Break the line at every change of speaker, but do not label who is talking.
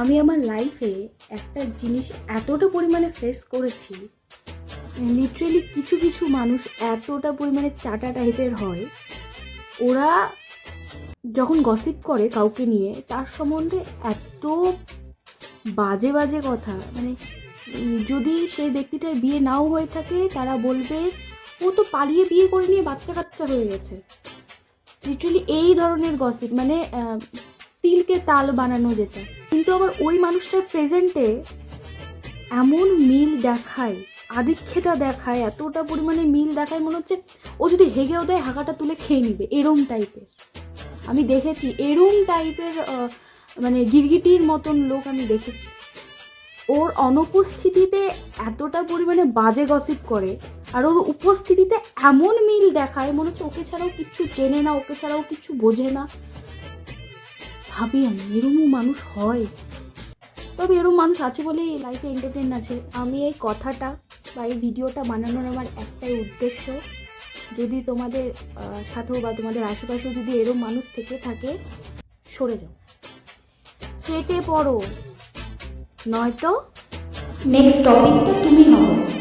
আমি আমার লাইফে একটা জিনিস এতটা পরিমাণে ফেস করেছি লিটারেলি কিছু কিছু মানুষ এতটা পরিমাণে চাটা টাইপের হয়, ওরা যখন গসিপ করে কাউকে নিয়ে, তার সম্বন্ধে এত বাজে বাজে কথা মানে যদি সেই ব্যক্তিটার বিয়ে নাও হয়ে থাকে, তারা বলবে, ও তো পালিয়ে বিয়ে করে নিয়ে বাচ্চা কাচ্চা হয়ে গেছে। লিটারালি এই ধরনের গসিপ মানে তিলকে তাল বানানো যেটা কিন্তু আবার ওই মানুষটার প্রেজেন্টে এমন মিল দেখায়, আদিক্ষেতা দেখায়, এতটা পরিমাণে মিল দেখায় মনে হচ্ছে ও যদি হেগেও দেয় হাঁকাটা তুলে খেয়ে নিবে, এরম টাইপের আমি দেখেছি এরম টাইপের মানে গিরগিটির মতন লোক আমি দেখেছি। ওর অনুপস্থিতিতে এতটা পরিমাণে বাজে গসিপ করে আর ওর উপস্থিতিতে এমন মিল দেখায় মনে হচ্ছে ওকে ছাড়াও কিচ্ছু চেনে না, ওকে ছাড়াও কিছু বোঝে না। ভাবি আমি, এরমও মানুষ হয়। তবে এরম মানুষ আছে বলেই লাইফে এন্টারটেন আছে। আমি এই কথাটা বা এই ভিডিওটা বানানোর আমার একটাই উদ্দেশ্য। যদি তোমাদের সাথেও বা তোমাদের আশেপাশেও যদি এরম মানুষ থেকে থাকে, সরে যাও। কেটে পড়ো। নয়তো নেক্সট টপিকটা তুমি হবে।